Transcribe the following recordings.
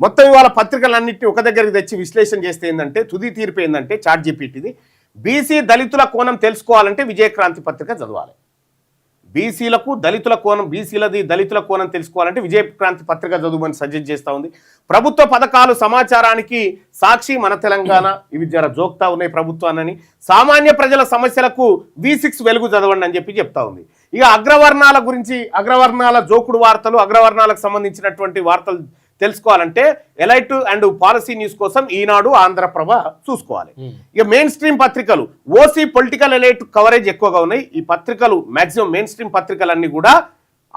మొత్తం ఇవాళ పత్రికలన్నింటినీ ఒక దగ్గరికి తెచ్చి విశ్లేషణ చేస్తే ఏంటంటే తుది తీర్పు ఏంటంటే చాట్ జీపీటీది బీసీ దళితుల కోణం తెలుసుకోవాలంటే విజయక్రాంతి పత్రిక చదవాలి. బీసీలకు దళితుల కోణం బీసీలది దళితుల కోణం తెలుసుకోవాలంటే విజయక్రాంతి పత్రిక చదువుమని సజెస్ట్ చేస్తూ ఉంది. ప్రభుత్వ పథకాలు సమాచారానికి సాక్షి మన తెలంగాణ. ఇవి జర జోక్తా ఉన్నాయి ప్రభుత్వాన్ని సామాన్య ప్రజల సమస్యలకు వి సిక్స్ వెలుగు చదవండి అని చెప్పి చెప్తా ఉంది. ఇక అగ్రవర్ణాల గురించి అగ్రవర్ణాల జోకుడు వార్తలు అగ్రవర్ణాలకు సంబంధించినటువంటి వార్తలు తెలుసుకోవాలంటే ఎలైట్ అండ్ పాలసీ న్యూస్ కోసం ఈనాడు ఆంధ్రప్రభ చూసుకోవాలి. ఇక మెయిన్ స్ట్రీమ్ పత్రికలు ఓసీ పొలిటికల్ ఎలైట్ కవరేజ్ ఎక్కువగా ఉన్నాయి. ఈ పత్రికలు మాక్సిమం మెయిన్ స్ట్రీమ్ పత్రికలన్నీ కూడా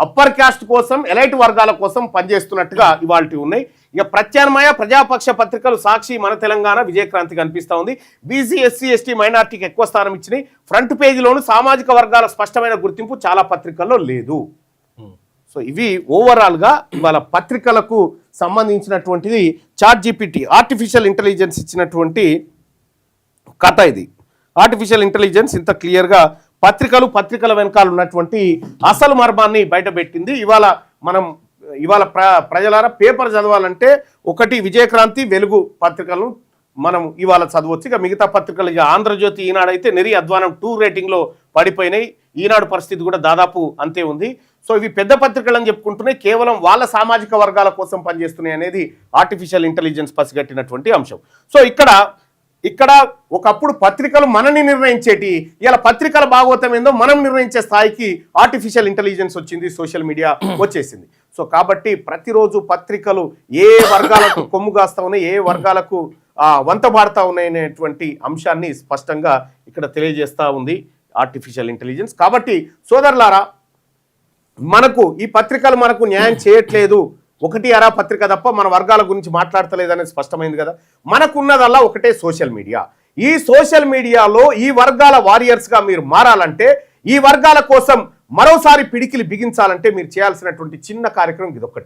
అప్పర్ క్యాస్ట్ కోసం ఎలైట్ వర్గాల కోసం పనిచేస్తున్నట్టుగా ఇవాళ ఉన్నాయి. ఇక ప్రత్యామ్నాయ ప్రజాపక్ష పత్రికలు సాక్షి మన తెలంగాణ విజయక్రాంతి కనిపిస్తా ఉంది. బీసీ ఎస్సీ ఎస్టీ మైనార్టీకి ఎక్కువ స్థానం ఇచ్చినాయి. ఫ్రంట్ పేజీలోను సామాజిక వర్గాల స్పష్టమైన గుర్తింపు చాలా పత్రికల్లో లేదు. సో ఇవి ఓవరాల్గా ఇవాళ పత్రికలకు సంబంధించినటువంటిది చాట్ జీపీటీ ఆర్టిఫిషియల్ ఇంటెలిజెన్స్ ఇచ్చినటువంటి కథ ఇది. ఆర్టిఫిషియల్ ఇంటెలిజెన్స్ ఇంత క్లియర్గా పత్రికలు పత్రికల వెనకాల ఉన్నటువంటి అసలు మర్మాన్ని బయటపెట్టింది. ఇవాళ మనం ఇవాళ ప్ర ప్రజలారా పేపర్ చదవాలంటే ఒకటి విజయక్రాంతి వెలుగు పత్రికలను మనం ఇవాళ చదవచ్చు. ఇక మిగతా పత్రికలు ఇక ఆంధ్రజ్యోతి ఈనాడైతే అయితే నెరి అధ్వానం టూ రేటింగ్లో పడిపోయినాయి. ఈనాడు పరిస్థితి కూడా దాదాపు అంతే ఉంది. సో ఇవి పెద్ద పత్రికలు అని చెప్పుకుంటున్నాయి. కేవలం వాళ్ళ సామాజిక వర్గాల కోసం పనిచేస్తున్నాయి అనేది ఆర్టిఫిషియల్ ఇంటెలిజెన్స్ పసిగట్టినటువంటి అంశం. సో ఇక్కడ ఇక్కడ ఒకప్పుడు పత్రికలు మనని నిర్ణయించేటి ఇలా పత్రికల భాగవతం ఏందో మనం నిర్ణయించే స్థాయికి ఆర్టిఫిషియల్ ఇంటెలిజెన్స్ వచ్చింది సోషల్ మీడియా వచ్చేసింది. సో కాబట్టి ప్రతిరోజు పత్రికలు ఏ వర్గాలకు కొమ్ము కాస్తా ఉన్నాయి ఏ వర్గాలకు ఆ, వంతబాడుతా ఉన్నాయి అనేటువంటి అంశాన్ని స్పష్టంగా ఇక్కడ తెలియజేస్తా ఉంది ఆర్టిఫిషియల్ ఇంటెలిజెన్స్ కాబట్టి సోదరులారా మనకు ఈ పత్రికలు మనకు న్యాయం చేయట్లేదు. ఒకటి అరా పత్రిక తప్ప మన వర్గాల గురించి మాట్లాడతలేదనేది స్పష్టమైంది కదా. మనకున్నదల్లా ఒకటే సోషల్ మీడియా. ఈ సోషల్ మీడియాలో ఈ వర్గాల వారియర్స్గా మీరు మారాలంటే ఈ వర్గాల కోసం మరోసారి పిడికిలి బిగించాలంటే మీరు చేయాల్సినటువంటి చిన్న కార్యక్రమం ఇదొకటి